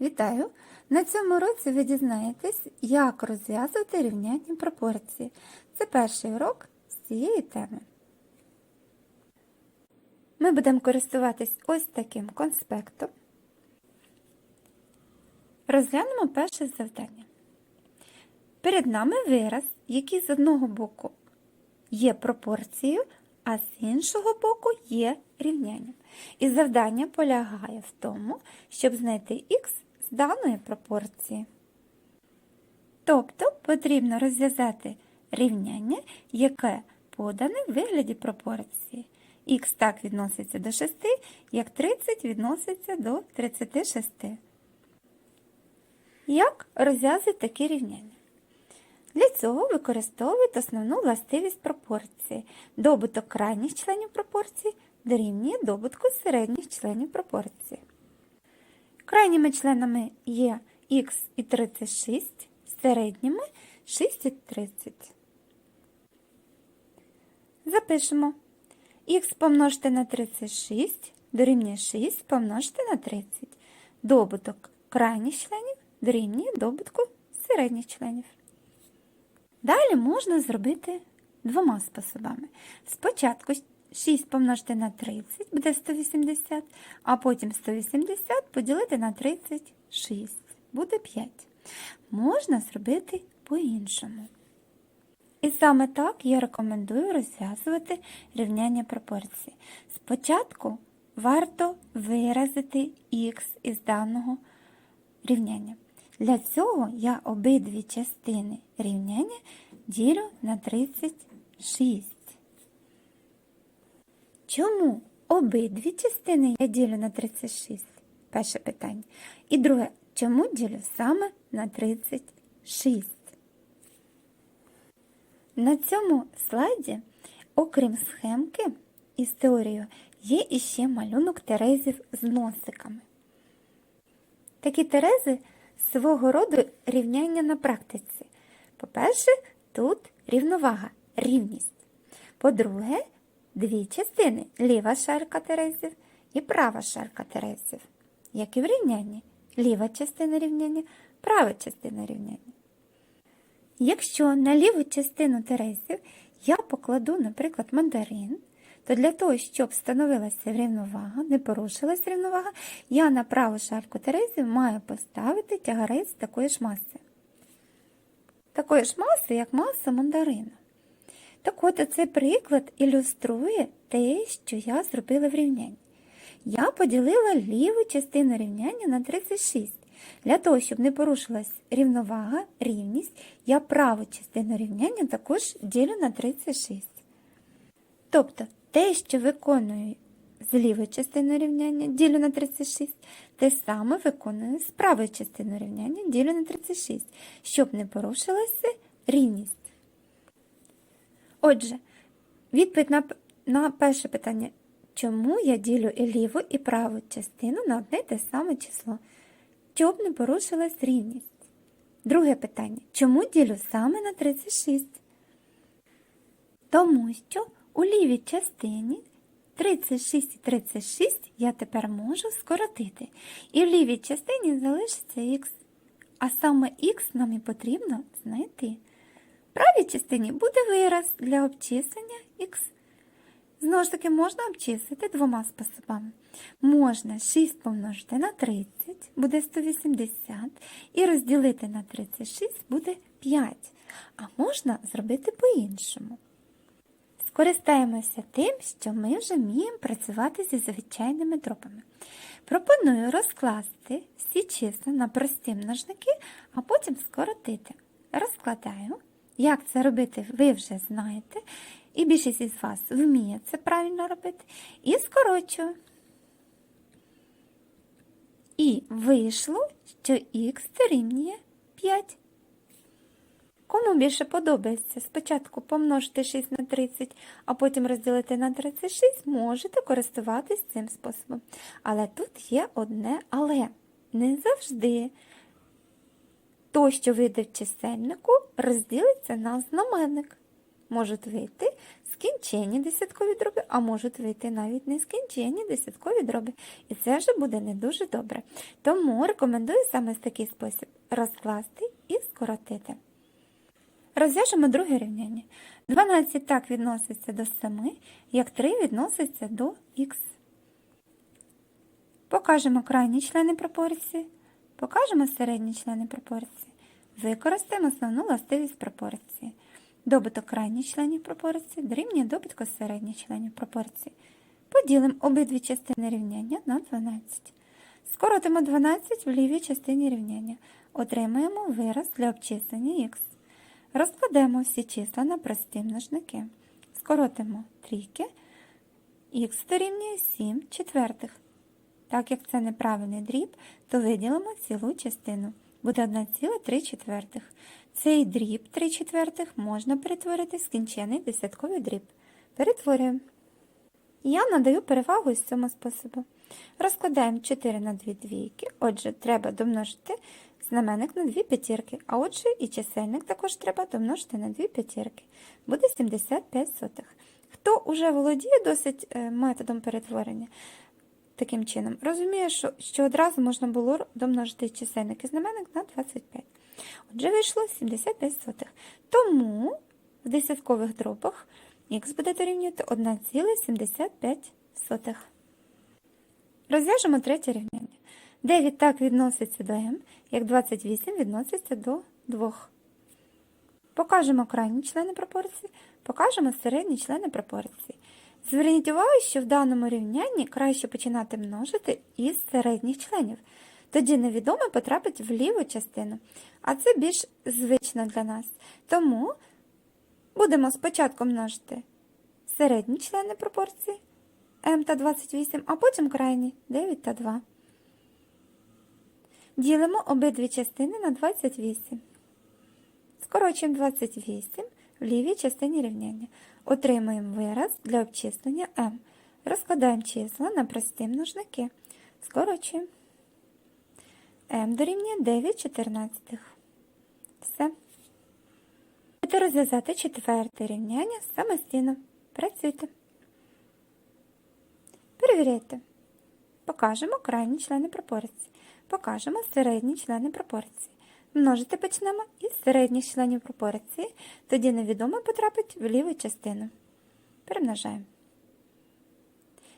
Вітаю! На цьому році ви дізнаєтесь, як розв'язувати рівняння пропорції. Це перший урок з цієї теми. Ми будемо користуватись ось таким конспектом. Розглянемо перше завдання. Перед нами вираз, який з одного боку є пропорцією, а з іншого боку є рівнянням. І завдання полягає в тому, щоб знайти х даної пропорції. Тобто потрібно розв'язати рівняння, яке подане в вигляді пропорції. Х так відноситься до 6, як 30 відноситься до 36. Як розв'язати такі рівняння? Для цього використовують основну властивість пропорції. Добуток крайніх членів пропорції дорівнює добутку середніх членів пропорції. Крайніми членами є х і 36, середніми 6 і 30. Запишемо. х помножити на 36 дорівнює 6 помножити на 30. Добуток крайніх членів дорівнює добутку середніх членів. Далі можна зробити двома способами. Спочатку 6 помножити на 30 буде 180, а потім 180 поділити на 36 буде 5. Можна зробити по-іншому. І саме так я рекомендую розв'язувати рівняння пропорції. Спочатку варто виразити х із даного рівняння. Для цього я обидві частини рівняння ділю на 36. Чому обидві частини я ділю на 36? Перше питання. І друге, чому ділю саме на 36? На цьому слайді, окрім схемки із теорією, є іще малюнок терезів з носиками. Такі терези свого роду рівняння на практиці. По-перше, тут рівновага, рівність. По-друге, дві частини ліва шарка терезів і права шарка терезів. Як і в рівнянні, ліва частина рівняння, права частина рівняння. Якщо на ліву частину терезів я покладу, наприклад, мандарин, то для того, щоб встановилася рівновага, не порушилась рівновага, я на праву шарку терезів маю поставити тягарець такої ж маси. Такої ж маси, як маса мандарину. Так от цей приклад ілюструє те, що я зробила в рівнянні. Я поділила ліву частину рівняння на 36. Для того, щоб не порушилась рівновага, рівність, я праву частину рівняння також ділю на 36. Тобто, те, що виконую з лівої частини рівняння, ділю на 36, те саме виконую з правої частини рівняння, ділю на 36, щоб не порушилася рівність. Отже, відповідь на, на перше питання, чому я ділю і ліву, і праву частину на одне те саме число, щоб не порушилась рівність. Друге питання, чому ділю саме на 36? Тому що у лівій частині 36 і 36 я тепер можу скоротити. І в лівій частині залишиться х. А саме х нам і потрібно знайти. Правій частині буде вираз для обчислення х. Знову ж таки, можна обчислити двома способами. Можна 6 помножити на 30, буде 180, і розділити на 36 буде 5. А можна зробити по-іншому. Скористаємося тим, що ми вже вміємо працювати зі звичайними дробами. Пропоную розкласти всі числа на прості множники, а потім скоротити. Розкладаю. Як це робити, ви вже знаєте, і більшість із вас вміє це правильно робити. І скорочую. І вийшло, що х дорівнює 5. Кому більше подобається спочатку помножити 6 на 30, а потім розділити на 36, можете користуватись цим способом. Але тут є одне але. Не завжди то, що вийде в чисельнику, розділиться на знаменник. Можуть вийти скінченні десяткові дроби, а можуть вийти навіть нескінченні десяткові дроби. І це вже буде не дуже добре. Тому рекомендую саме в такий спосіб розкласти і скоротити. Розв'яжемо друге рівняння. 12 так відноситься до 7, як 3 відноситься до х. Покажемо крайні члени пропорції, покажемо середні члени пропорції. Використаємо основну властивість пропорції. Добуток крайніх членів пропорції дорівнює добутку середніх членів пропорції. Поділимо обидві частини рівняння на 12. Скоротимо 12 в лівій частині рівняння. Отримаємо вираз для обчислення х. Розкладемо всі числа на прості множники. Скоротимо трійки. х дорівнює 7 четвертих. Так як це неправильний дріб, то виділимо цілу частину. Буде 1,3 четвертих. Цей дріб 3 четвертих можна перетворити в скінчений десятковий дріб. Перетворюємо. Я надаю перевагу із цьому способу. Розкладаємо 4 на 2 двійки. Отже, треба домножити знаменник на 2 п'ятірки, а отже і чисельник також треба домножити на 2 п'ятірки. Буде 75 сотих. Хто уже володіє досить е, методом перетворення, таким чином, розуміє, що, що одразу можна було домножити чисельник і знаменник на 25. Отже, вийшло 75 сотих. Тому в десяткових дробах х буде дорівнювати 1,75. Розв'яжемо третє рівняння. 9 так відноситься до m, як 28 відноситься до 2. Покажемо крайні члени пропорції, покажемо середні члени пропорції. Зверніть увагу, що в даному рівнянні краще починати множити із середніх членів. Тоді невідоме потрапить в ліву частину, а це більш звично для нас. Тому будемо спочатку множити середні члени пропорції m та 28, а потім крайні 9 та 2. Ділимо обидві частини на 28. Скорочуємо 28 в лівій частині рівняння. Отримуємо вираз для обчислення m. Розкладаємо числа на прості множники. Скорочуємо. m дорівнює 9 чотирнадцятих. Все. Будете розв'язати четверте рівняння самостійно. Працюйте. Перевіряйте. Покажемо крайні члени пропорції. Покажемо середні члени пропорції. Множити почнемо із середніх членів пропорції, тоді невідоме потрапить в ліву частину. Перемножаємо.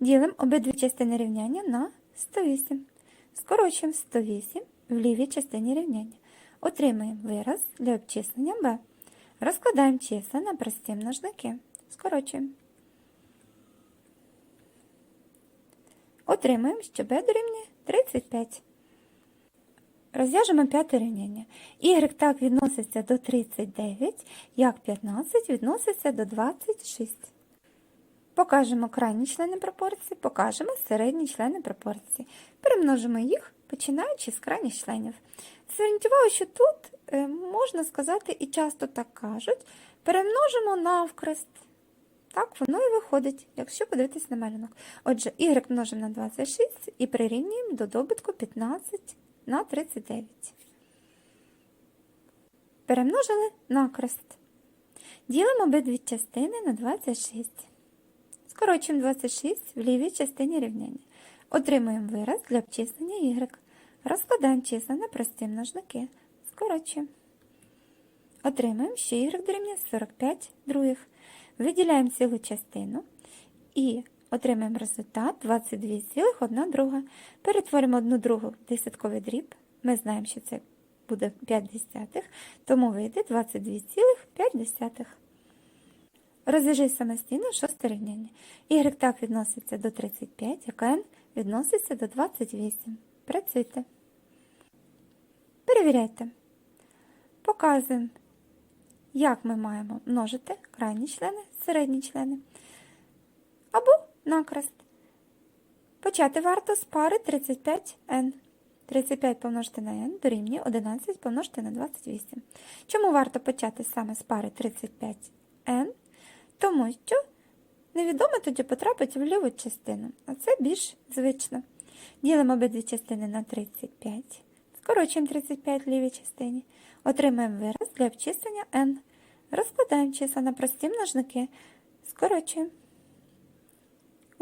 Ділимо обидві частини рівняння на 108. Скорочуємо 108 в лівій частині рівняння. Отримаємо вираз для обчислення b. Розкладаємо числа на прості множники. Скорочуємо. Отримаємо, що b дорівнює 35. Розв'яжемо п'яте рівняння. Y так відноситься до 39, як 15 відноситься до 26. Покажемо крайні члени пропорції, покажемо середні члени пропорції. Перемножимо їх, починаючи з крайніх членів. Зверніть увагу, що тут е, можна сказати, і часто так кажуть, перемножимо навкрест. Так, воно і виходить, якщо подивитись на малюнок. Отже, y множимо на 26 і прирівнюємо до добутку 15 на 39. Перемножили накрест. Ділимо обидві частини на 26. Скорочуємо 26 в лівій частині рівняння. Отримуємо вираз для обчислення y. Розкладаємо числа на прості множники. Скорочуємо. Отримуємо, що y дорівнює 45 других. Виділяємо цілу частину і отримаємо результат 22,1 друга. Перетворимо одну другу в десятковий дріб. Ми знаємо, що це буде 5 десятих, тому вийде 22,5. Розв'яжи самостійно шосте рівняння. Y так відноситься до 35, як n відноситься до 28. Працюйте. Перевіряйте. Показуємо, як ми маємо множити крайні члени, середні члени. Накрест. Почати варто з пари 35n. 35 помножити на n дорівнює 11 помножити на 28. Чому варто почати саме з пари 35n? Тому що невідоме тоді потрапить в ліву частину, а це більш звично. Ділимо обидві частини на 35. Скорочуємо 35 в лівій частині. Отримаємо вираз для обчислення n. Розкладаємо числа на прості множники. Скорочуємо.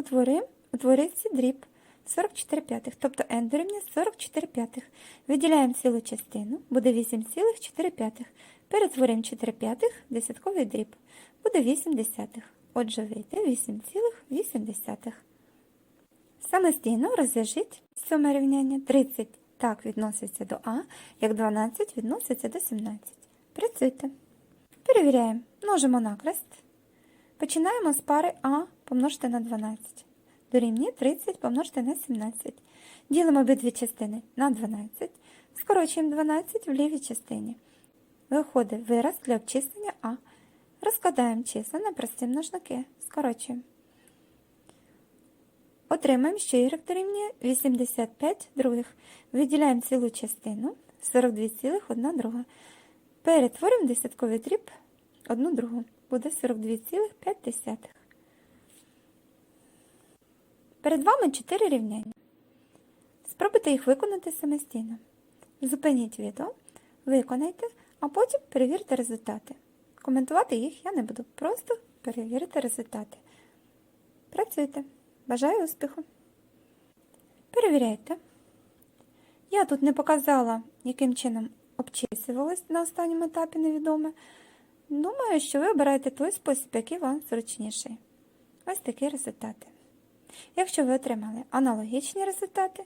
Утворимо, утворився дріб 44 п'ятих, тобто n дорівнює 44 п'ятих. Виділяємо цілу частину, буде 8,4 п'ятих. Перетворюємо 4 п'ятих десятковий дріб, буде 8 десятих. Отже, вийде 8,8. Самостійно розв'яжіть сьоме рівняння. 30 так відноситься до А, як 12 відноситься до 17. Працюйте. Перевіряємо. Множимо накрест. Починаємо з пари А помножити на 12. Дорівнює 30 помножити на 17. Ділимо обидві частини на 12. Скорочуємо 12 в лівій частині. Виходить вираз для обчислення А. Розкладаємо числа на прості множники. Скорочуємо. Отримаємо, що y дорівнює 85 других. Виділяємо цілу частину 42,1 друга. Перетворимо десятковий дріб 1 другу. Буде 42,5. Перед вами 4 рівняння. Спробуйте їх виконати самостійно. Зупиніть відео, виконайте, а потім перевірте результати. Коментувати їх я не буду, просто перевірити результати. Працюйте. Бажаю успіху. Перевіряйте. Я тут не показала, яким чином обчислювалось на останньому етапі невідоме. Думаю, що ви обираєте той спосіб, який вам зручніший. Ось такі результати. Якщо ви отримали аналогічні результати,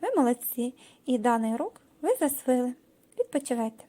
ви молодці і даний урок ви засвоїли. Відпочивайте.